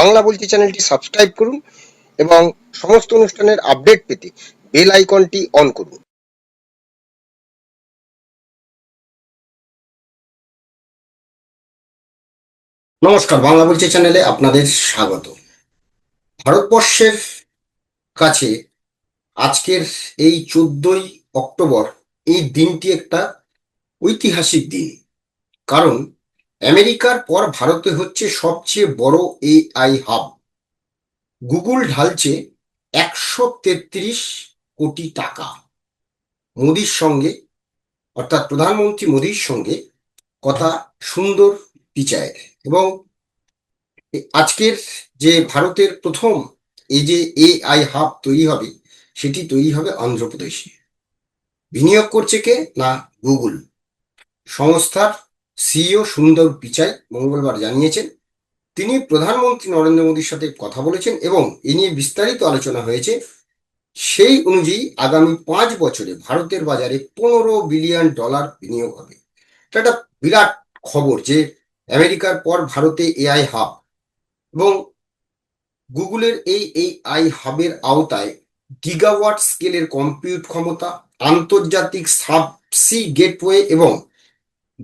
বাংলা বলছি চ্যানেলটি সাবস্ক্রাইব করুন এবং সমস্ত অনুষ্ঠানের আপডেট পেতে বেল আইকনটি অন করুন। নমস্কার, বাংলা বলছি চ্যানেলে আপনাদের স্বাগত। ভারতবর্ষের কাছে আজকের এই চোদ্দই অক্টোবর এই দিনটি একটা ঐতিহাসিক দিন। কারণ আমেরিকার পর ভারতে হচ্ছে সবচেয়ে বড় এআই হাব। গুগল ঢালছে একশো তেত্রিশ কোটি টাকা। মোদির সঙ্গে, অর্থাৎ প্রধানমন্ত্রী মোদির সঙ্গে কথা সুন্দর পিচায়ের এবং আজকের যে ভারতের প্রথম এই যে এআই হাব তৈরি হবে, সেটি তৈরি হবে অন্ধ্রপ্রদেশে। বিনিয়োগ করছে কে? না, গুগল। সংস্থার সিইও সুন্দর পিচাই মঙ্গলবার জানিয়েছেন। তিনি প্রধানমন্ত্রী নরেন্দ্র মোদীর সাথে কথা বলেছেন এবং এ নিয়ে বিস্তারিত আলোচনা হয়েছে। সেই অনুযায়ী আগামী পাঁচ বছরে ভারতের বাজারে পনেরো বিলিয়ন ডলার বিনিয়োগ হবে। এটা একটা বিরাট খবর যে আমেরিকার পর ভারতে এআই হাব এবং গুগলের এই এই আই হাবের আওতায় গিগাওয়াট স্কেলের কম্পিউট ক্ষমতা, আন্তর্জাতিক সাবসি গেটওয়ে এবং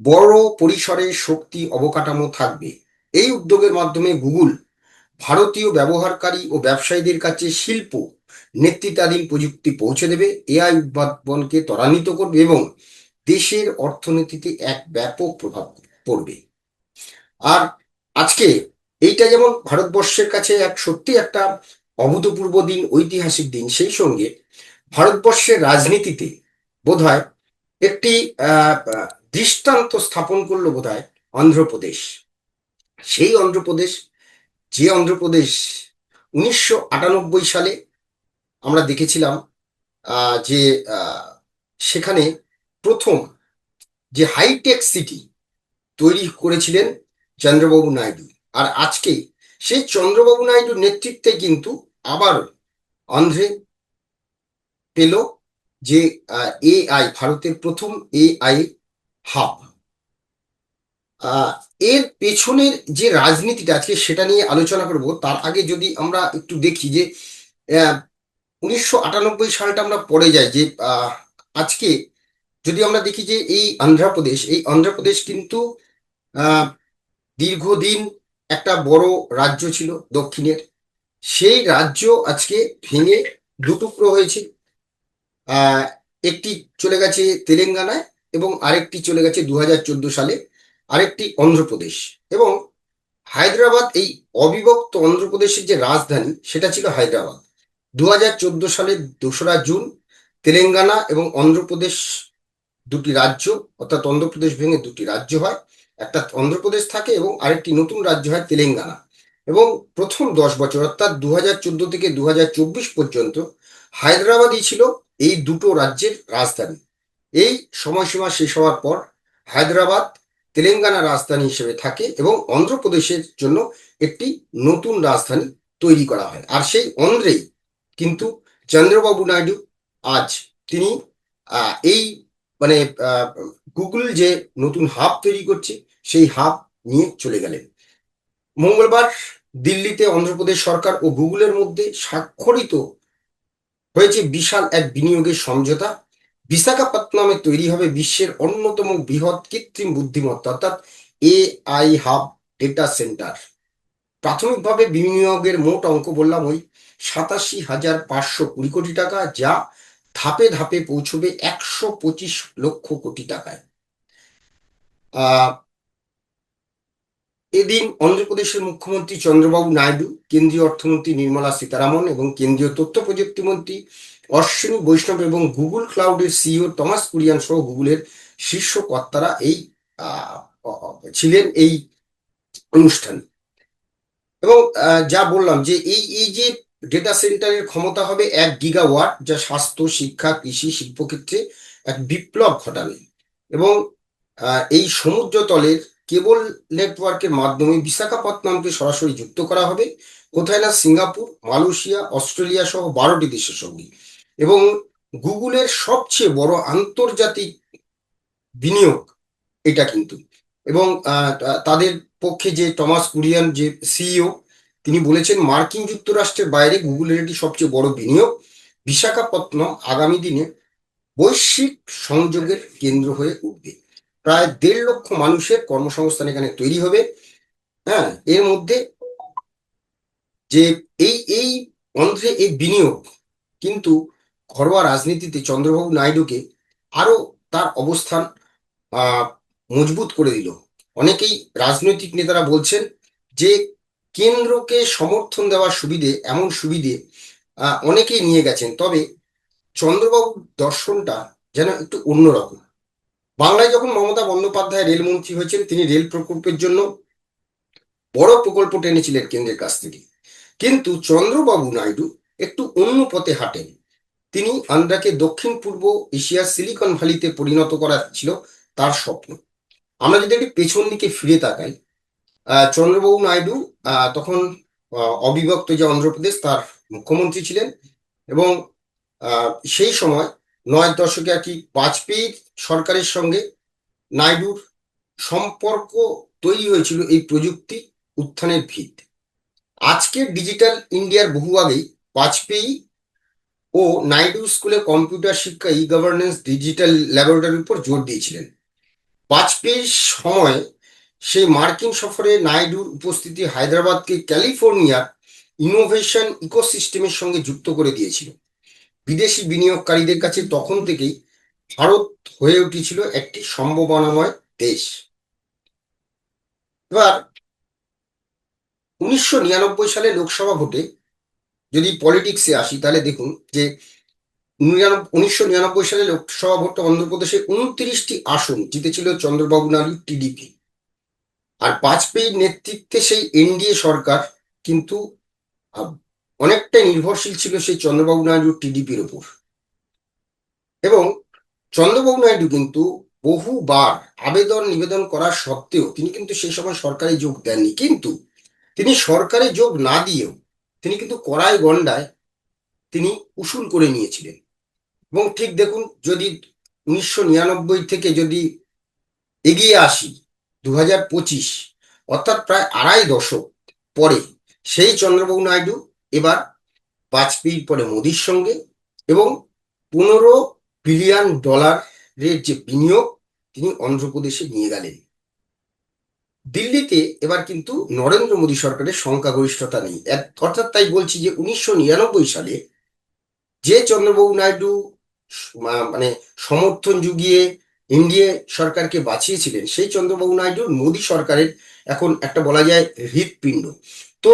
বড় পরিসরে শক্তি অবকাঠামো থাকবে। এই উদ্যোগের মাধ্যমে গুগল ভারতীয় ব্যবহারকারী ও ব্যবসায়ীদের কাছে শিল্প নেতৃত্বাধীন প্রযুক্তি পৌঁছে দেবে, এআই উদ্ভাবনকে ত্বরান্বিত করবে এবং দেশের অর্থনীতিতে এক ব্যাপক প্রভাব পড়বে। আর আজকে এইটা যেমন ভারতবর্ষের কাছে এক সত্যি একটা অভূতপূর্ব দিন, ঐতিহাসিক দিন, সেই সঙ্গে ভারতবর্ষের রাজনীতিতে বোধহয় একটি দৃষ্টান্ত স্থাপন করল বোধহয় অন্ধ্রপ্রদেশ। সেই অন্ধ্রপ্রদেশ, যে অন্ধ্রপ্রদেশ উনিশশো আটানব্বই সালে আমরা দেখেছিলাম যে সেখানে প্রথম যে হাইটেক সিটি তৈরি করেছিলেন চন্দ্রবাবু নাইডু। আর আজকে সেই চন্দ্রবাবু নাইডুর নেতৃত্বে কিন্তু আবার অন্ধ্রে পেল যে এআই, ভারতের প্রথম এআই হাব। এর পেছনের যে রাজনীতিটা আজকে সেটা নিয়ে আলোচনা করব, তার আগে যদি আমরা একটু দেখি যে উনিশশো আটানব্বই সালটা আমরা পড়ে যাই যে আজকে যদি আমরা দেখি যে এই অন্ধ্রপ্রদেশ এই অন্ধ্রপ্রদেশ কিন্তু দীর্ঘদিন একটা বড় রাজ্য ছিল দক্ষিণের। সেই রাজ্য আজকে ভেঙে দুটুকরো হয়েছে। একটি চলে গেছে তেলেঙ্গানায় এবং আরেকটি চলে গেছে দু হাজার চোদ্দ সালে, আরেকটি অন্ধ্রপ্রদেশ। এবং হায়দ্রাবাদ, এই অবিভক্ত অন্ধ্রপ্রদেশের যে রাজধানী, সেটা ছিল হায়দ্রাবাদ। দু সালের দোসরা জুন, তেলেঙ্গানা এবং অন্ধ্রপ্রদেশ দুটি রাজ্য, অর্থাৎ অন্ধ্রপ্রদেশ ভেঙে দুটি রাজ্য হয়। একটা অন্ধ্রপ্রদেশ থাকে এবং আরেকটি নতুন রাজ্য হয় তেলেঙ্গানা। এবং প্রথম দশ বছর, অর্থাৎ দু হাজার চোদ্দ থেকে দু হাজার চব্বিশ পর্যন্ত হায়দ্রাবাদই ছিল এই দুটো রাজ্যের রাজধানী। এই সময়সীমা শেষ হওয়ার পর হায়দ্রাবাদ, তেলেঙ্গানা রাজধানী হিসেবে থাকে এবং অন্ধ্রপ্রদেশের জন্য একটি নতুন রাজধানী তৈরি করা হয়। আর সেই অন্ধ্রেই কিন্তু চন্দ্রবাবু নাইডু আজ তিনি এই মানে গুগল যে নতুন হাব তৈরি করছে, সেই হাব নিয়ে চলে গেলেন। মঙ্গলবার দিল্লিতে অন্ধ্রপ্রদেশ সরকার ও গুগলের মধ্যে স্বাক্ষরিত হয়েছে বিশাল এক বিনিয়োগের সমঝোতা। বিশাখাপত্তনমে তৈরি হবে বিশ্বের অন্যতম বৃহৎ কৃত্রিম বুদ্ধিমত্তা, অর্থাৎ এআই হাব ডেটা সেন্টার। প্রাথমিকভাবে বিনিয়োগের মোট অঙ্ক বললাম ওই সাতাশি হাজার পাঁচশো কুড়ি কোটি টাকা, যা ধাপে ধাপে পৌঁছবে একশো পঁচিশ লক্ষ কোটি টাকায়। আহ এদিন অন্ধ্রপ্রদেশের মুখ্যমন্ত্রী চন্দ্রবাবু নাইডু, কেন্দ্রীয় অর্থমন্ত্রী নির্মলা সীতারামন এবং কেন্দ্রীয় তথ্য প্রযুক্তি মন্ত্রী অশ্বিনী বৈষ্ণব এবং গুগল ক্লাউডের সিইও টমাস কুরিয়ান সহ গুগলের শীর্ষ কর্তারা এই ছিলেন এই অনুষ্ঠানে। এবং যা বললাম যে এই এই যে ডেটা সেন্টারের ক্ষমতা হবে এক গিগাওয়াট যা স্বাস্থ্য, শিক্ষা, কৃষি, শিল্পক্ষেত্রে এক বিপ্লব ঘটাবে। এবং এই সমুদ্র তলের কেবল নেটওয়ার্কের মাধ্যমে বিশাখাপত্তনমকে সরাসরি যুক্ত করা হবে। কোথায় না সিঙ্গাপুর, মালয়েশিয়া, অস্ট্রেলিয়া সহ বারোটি দেশের সঙ্গে। এবং গুগলের সবচেয়ে বড় আন্তর্জাতিক বিনিয়োগ এটা কিন্তু। এবং তাদের পক্ষে যে টমাস কুরিয়ান যে সিইও, তিনি বলেছেন, মার্কিন যুক্তরাষ্ট্রের বাইরে গুগলের এটি সবচেয়ে বড় বিনিয়োগ। বিশাখাপত্তনম আগামী দিনে বৈশ্বিক সংযোগের কেন্দ্র হয়ে উঠবে। প্রায় দেড় লক্ষ মানুষের কর্মসংস্থান এখানে তৈরি হবে। হ্যাঁ এর মধ্যে যে এই এই অন্ধ্রে এই বিনিয়োগ কিন্তু ঘরোয়া রাজনীতিতে চন্দ্রবাবু নাইডুকে আরও তার অবস্থান মজবুত করে দিল। অনেকেই রাজনৈতিক নেতারা বলছেন যে কেন্দ্রকে সমর্থন দেওয়ার সুবিধে, এমন সুবিধে অনেকেই নিয়ে গেছেন। তবে চন্দ্রবাবুর দর্শনটা যেন একটু অন্যরকম। বাংলায় যখন মমতা বন্দ্যোপাধ্যায় রেলমন্ত্রী হয়েছেন, তিনি রেল প্রকল্পের জন্য বড় প্রকল্প টেনেছিলেন কেন্দ্রের কাছ থেকে। কিন্তু চন্দ্রবাবু নাইডু একটু অন্য পথে হাঁটেন। তিনি আন্ধ্রাকে দক্ষিণ পূর্ব এশিয়ার সিলিকন ভ্যালিতে পরিণত করা ছিল তার স্বপ্ন। আমরা যদি একটু পেছন দিকে ফিরে তাকাই চন্দ্রবাবু নাইডু তখন অবিভক্ত যে অন্ধ্রপ্রদেশ, তার মুখ্যমন্ত্রী ছিলেন এবং সেই সময় নয় দশকে আর কি বাজপেয়ীর সরকারের সঙ্গে নাইডুর সম্পর্ক তৈরি হয়েছিল এই প্রযুক্তি উত্থানের ভিত। আজকের ডিজিটাল ইন্ডিয়ার বহু আগেই বাজপেয়ী ও নাইডু স্কুলে কম্পিউটার শিক্ষা, ই গভর্নেন্স, ডিজিটাল ল্যাবরেটরির উপর জোর দিয়েছিলেন। বাজপেয়ীর সময় সেই মার্কিন সফরে নাইডুর উপস্থিতি হায়দ্রাবাদকে ক্যালিফোর্নিয়ার ইনোভেশন ইকোসিস্টেমের সঙ্গে যুক্ত করে দিয়েছিল। বিদেশি বিনিয়োগকারীদের কাছে তখন থেকেই ভারত হয়ে উঠেছিল একটি সম্ভাবনাময় দেশ। এবার উনিশশো নিরানব্বই সালে লোকসভা ভোটে যদি পলিটিক্সে আসি, তাহলে দেখুন যে উনিশশো নিরানব্বই সালে লোকসভা ভোটে অন্ধ্রপ্রদেশে উনত্রিশটি আসন জিতেছিল চন্দ্রবাবু নাইডু টিডিপি আর বাজপেয়ীর নেতৃত্বে সেই এনডিএ সরকার কিন্তু অনেকটাই নির্ভরশীল ছিল সেই চন্দ্রবাবু নাইডু টিডিপির ওপর। এবং চন্দ্রবাবু নাইডু কিন্তু বহুবার আবেদন নিবেদন করার সত্ত্বেও তিনি কিন্তু সেই সময় সরকারি যোগ দেননি। কিন্তু তিনি সরকারে যোগ না দিয়েও তিনি কিন্তু কড়াই গন্ডায় তিনি উসুল করে নিয়েছিলেন। এবং ঠিক দেখুন, যদি উনিশশো নিরানব্বই থেকে যদি এগিয়ে আসি দু হাজার পঁচিশ, অর্থাৎ প্রায় আড়াই দশক পরে সেই চন্দ্রবাবু নাইডু এবার বাজপেয়ীর পরে মোদির সঙ্গে এবং পনেরো বিলিয়ন ডলারের যে বিনিয়োগ, তিনি অন্ধ্রপ্রদেশে নিয়ে গেলেন। দিল্লিতে এবার কিন্তু নরেন্দ্র মোদী সরকারের সংখ্যাগরিষ্ঠতা নেই। অর্থাৎ তাই বলছি যে উনিশশো নিরানব্বই সালে যে চন্দ্রবাবু নাইডু মানে সমর্থন যুগিয়ে এনডিএ সরকারকে বাঁচিয়েছিলেন, সেই চন্দ্রবাবু নাইডুর মোদী সরকারের এখন একটা বলা যায় হৃৎপিণ্ড। তো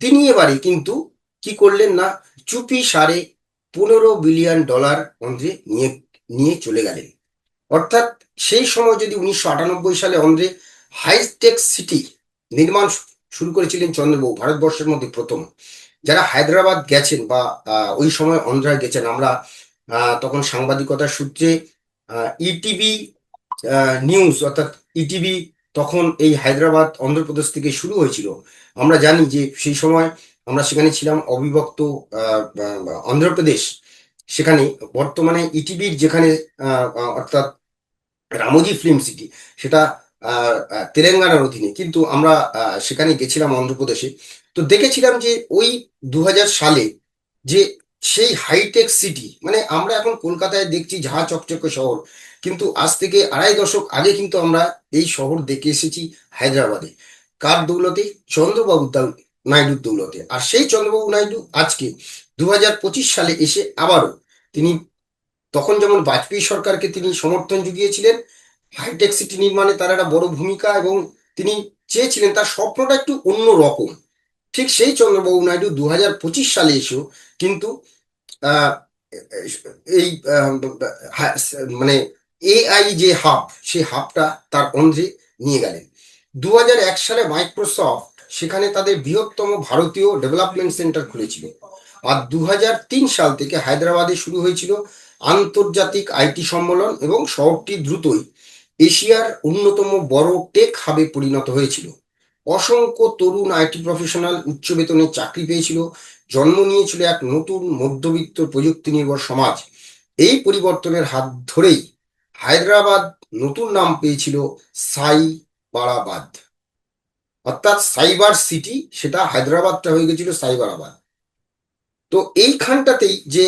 তিনি এবারে কিন্তু কি করলেন না, চুপি সারে পনেরো বিলিয়ন ডলার অন্ধ্রে নিয়ে নিয়ে চলে গেলেন। অর্থাৎ সেই সময় যদি উনিশশো আটানব্বই সালে অন্ধ্রে হাইটেক সিটি নির্মাণ শুরু করেছিলেন চন্দ্রবাবু, ভারতবর্ষের মধ্যে প্রথম। যারা হায়দ্রাবাদ গেছেন বা ওই সময় অন্ধ্রায় গেছেন, আমরা তখন সাংবাদিকতার সূত্রে ইটিভি নিউজ অর্থাৎ ইটিভি তখন এই হায়দ্রাবাদ অন্ধ্রপ্রদেশ থেকে শুরু হয়েছিল। আমরা জানি যে সেই সময় আমরা সেখানে ছিলাম অবিভক্ত অন্ধ্রপ্রদেশ। সেখানে বর্তমানে ইটিভির যেখানে আহ, আহ, অর্থাৎ রামোজি ফিল্ম সিটি সেটা তেলেঙ্গানার অধীনে। কিন্তু আমরা সেখানে গেছিলাম অন্ধ্রপ্রদেশে। তো দেখেছিলাম যে ওই দু হাজার সালে যে সেই হাইটেক সিটি মানে আমরা এখন কলকাতায় দেখছি ঝাঁ চকচকে শহর কিন্তু আজ থেকে আড়াই দশক আগে কিন্তু আমরা এই শহর দেখে এসেছি হায়দ্রাবাদে। কার দৌলতে চন্দ্রবাবু নাইডুর দৌলতে। আর সেই চন্দ্রবাবু নাইডু আজকে দু হাজার পঁচিশ সালে এসে আবারও তিনি তখন যেমন বাজপেয়ী সরকারকে তিনি সমর্থন জুগিয়েছিলেন, হাইটেক সিটি নির্মাণে তার একটা বড় ভূমিকা এবং তিনি চেয়েছিলেন তার স্বপ্নটা একটু অন্য রকম। ঠিক সেই চন্দ্রবাবু নাইডু দু হাজার পঁচিশ সালে এসেও কিন্তু এই মানে এআই যে হাব সেই হাবটা তার অন্ধ্রে নিয়ে গেলেন। দু হাজার এক সালে মাইক্রোসফট সেখানে তাদের বৃহত্তম ভারতীয় ডেভেলপমেন্ট সেন্টার খুলেছিল। আর দু হাজার তিন সাল থেকে হায়দ্রাবাদে শুরু হয়েছিল আন্তর্জাতিক আইটি সম্মেলন এবং শহরটি দ্রুতই এশিয়ার অন্যতম বড় টেক হাবে পরিণত হয়েছিল। অসংখ্য তরুণ আইটি প্রফেশনাল উচ্চ বেতনে চাকরি পেয়েছিল, জন্ম নিয়েছিল এক নতুন মধ্যবিত্ত প্রযুক্তি নির্ভর সমাজ। এই পরিবর্তনের হাত ধরেই হায়দ্রাবাদ নতুন নাম পেয়েছিল সাই বারাবাদ। অর্থাৎ সাইবার সিটি, সেটা হায়দ্রাবাদটা হয়ে গেছিল সাইবারাবাদ। তো এইখানটাতেই যে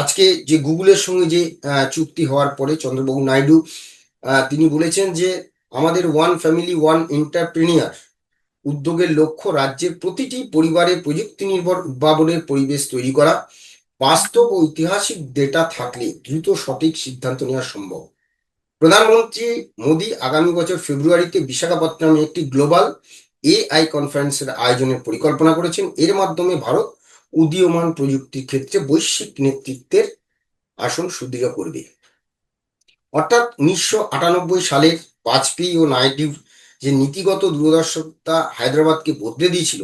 আজকে যে গুগলের সঙ্গে যে চুক্তি হওয়ার পরে চন্দ্রবাবু নাইডু তিনি বলেছেন যে, আমাদের ওয়ান ফ্যামিলি, ওয়ান এন্টারপ্রেনিয়ার, উদ্যোগের লক্ষ্য রাজ্যের প্রতিটি পরিবারে প্রযুক্তি নির্ভর উদ্ভাবনের পরিবেশ তৈরি করা। বাস্তব ও ঐতিহাসিক ডেটা থাকলে দ্রুত সঠিক সিদ্ধান্ত নেওয়া সম্ভব। প্রধানমন্ত্রী মোদী আগামী বছর ফেব্রুয়ারিতে বিশাখাপত্তনমে একটি গ্লোবাল এআই কনফারেন্সের আয়োজনের পরিকল্পনা করেছেন। এর মাধ্যমে ভারত উদীয়মান প্রযুক্তির ক্ষেত্রে বৈশ্বিক নেতৃত্বের আসন সুদৃঢ় করবে। অর্থাৎ উনিশশো আটানব্বই সালের বাজপেয়ী ও নাইডুর যে নীতিগত দূরদর্শকতা হায়দ্রাবাদকে বদলে দিয়েছিল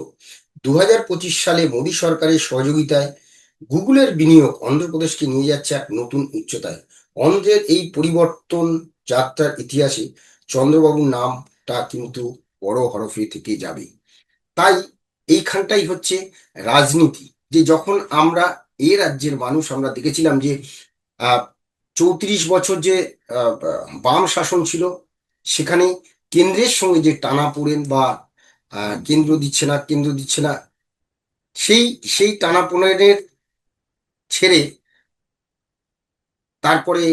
দু হাজার পঁচিশ সালে মোদী সরকারের সহযোগিতায় গুগলের বিনিয়োগ অন্ধ্রপ্রদেশকে নিয়ে যাচ্ছে এক নতুন উচ্চতায়। অন্ধ্রের এই পরিবর্তন যাত্রার ইতিহাসে চন্দ্রবাবুর নামটা কিন্তু বড় হরফে থেকে যাবে। তাই এইখানটাই হচ্ছে রাজনীতি, যে যখন আমরা এ রাজ্যের মানুষ আমরা দেখেছিলাম যে চৌত্রিশ বছর যে বাম শাসন ছিল, সেখানে কেন্দ্রের সঙ্গে যে টানা পড়েন বা কেন্দ্র দিচ্ছে না, কেন্দ্র দিচ্ছে না, সেই সেই টানা পোড়েনের ছেড়ে তারপরে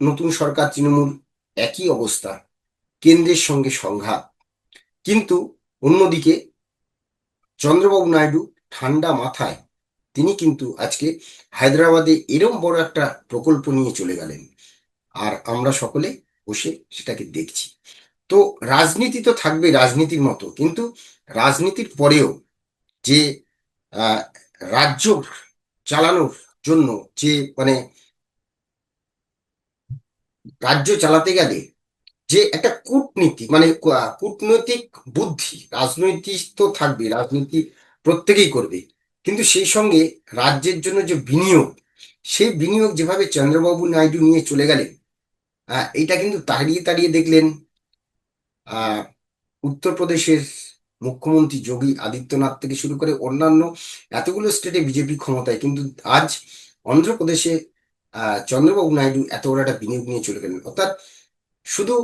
নতুন সরকার তৃণমূল একই অবস্থা, কেন্দ্রের সঙ্গে সংঘাত। কিন্তু অন্যদিকে চন্দ্রবাবু নাইডু ঠান্ডা মাথায় তিনি কিন্তু আজকে হায়দ্রাবাদে এরম বড় একটা প্রকল্প নিয়ে চলে গেলেন আর আমরা সকলে বসে সেটাকে দেখছি। তো রাজনীতি তো থাকবে রাজনীতির মতো, কিন্তু রাজনীতির পরেও যে রাজ্য চালানোর জন্য যে মানে রাজ্য চালাতে গেলে যে একটা কূটনীতি মানে কূটনৈতিক বুদ্ধি, রাজনৈতিক তো থাকবে রাজনীতি প্রত্যেকেই করবে। কিন্তু সেই সঙ্গে রাজ্যের জন্য যে বিনিয়োগ, সেই বিনিয়োগ যেভাবে চন্দ্রবাবু নাইডু নিয়ে চলে গেলেন এইটা কিন্তু তাড়িয়ে তাড়িয়ে দেখলেন উত্তরপ্রদেশের মুখ্যমন্ত্রী যোগী আদিত্যনাথ থেকে শুরু করে অন্যান্য এতগুলো স্টেটে বিজেপি ক্ষমতায়। কিন্তু আজ অন্ধ্রপ্রদেশে চন্দ্রবাবু নাইডু এত বড় একটা বিনিয়োগ নিয়ে চলে গেলেন। অর্থাৎ শুধু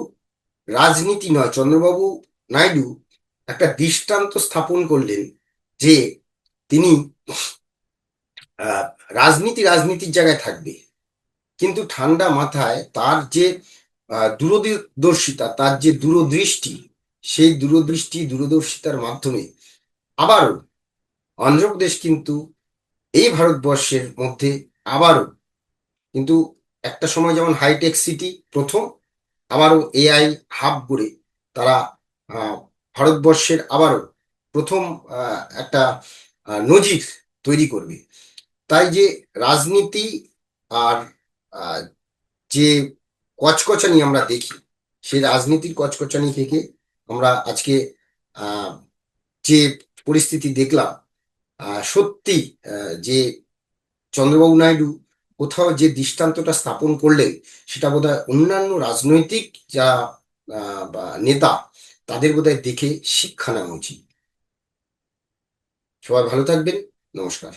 রাজনীতি নয়, চন্দ্রবাবু নাইডু একটা দৃষ্টান্ত স্থাপন করলেন যে তিনি রাজনীতি রাজনীতির জায়গায় থাকবে। কিন্তু ঠান্ডা মাথায় তার যে দূরদর্শিতা, তার যে দূরদৃষ্টি, সেই দূরদৃষ্টি, দূরদর্শিতার মাধ্যমে আবারও অন্ধ্রপ্রদেশ কিন্তু এই ভারতবর্ষের মধ্যে আবারও কিন্তু একটা সময় যেমন হাইটেক সিটি প্রথম, আবারও এআই হাব করে তারা ভারতবর্ষের আবারও প্রথম একটা নজির তৈরি করবে। তাই যে রাজনীতি আর যে কচকচানি আমরা দেখি, সেই রাজনীতির কচকচানি থেকে আমরা আজকে যে পরিস্থিতি দেখলাম সত্যি যে চন্দ্রবাবু নাইডু কোথাও যে দৃষ্টান্তটা স্থাপন করলেন, সেটা বোধহয় অন্যান্য রাজনৈতিক যা নেতা, তাদের বোধহয় দেখে শিক্ষা নেওয়া উচিত। সবাই ভালো থাকবেন। নমস্কার।